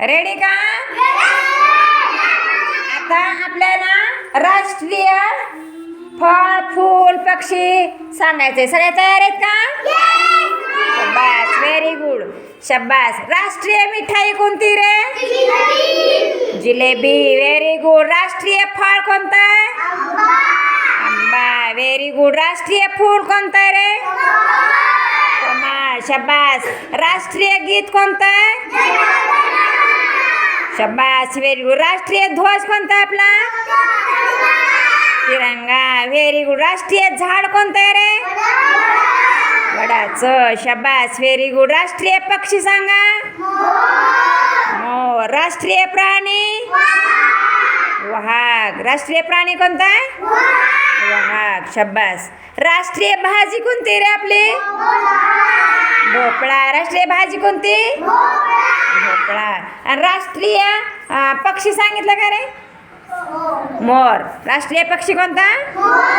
Ready का? आता आपल्याला राष्ट्रीय फळ, फूल, पक्षी सांगायचे सगळे तयार आहेत का? शब्बास व्हेरी गुड शब्बास, राष्ट्रीय मिठाई कोणती रे? जिलेबी व्हेरी गुड राष्ट्रीय फळ कोणतं? आंबा. व्हेरी गुड राष्ट्रीय फूल कोणतं रे? शब्बास, राष्ट्रीय गीत कोणतं? शब्बास व्हेरी गुड राष्ट्रीय ध्वज कोणता आहे आपला? तिरंगा. व्हेरी गुड राष्ट्रीय झाड कोणतं आहे रे? वडाचं. शब्बास व्हेरी गुड राष्ट्रीय पक्षी सांगा. मोर. राष्ट्रीय प्राणी? वाघ राष्ट्रीय प्राणी कोणता आहे? वाघ शब्बास राष्ट्रीय भाजी कोणती रे आपली? भोपळा. राष्ट्रीय भाजी कोणती? भोपळा. आणि राष्ट्रीय पक्षी सांगितलं का रे? मोर. राष्ट्रीय पक्षी कोणता? मोर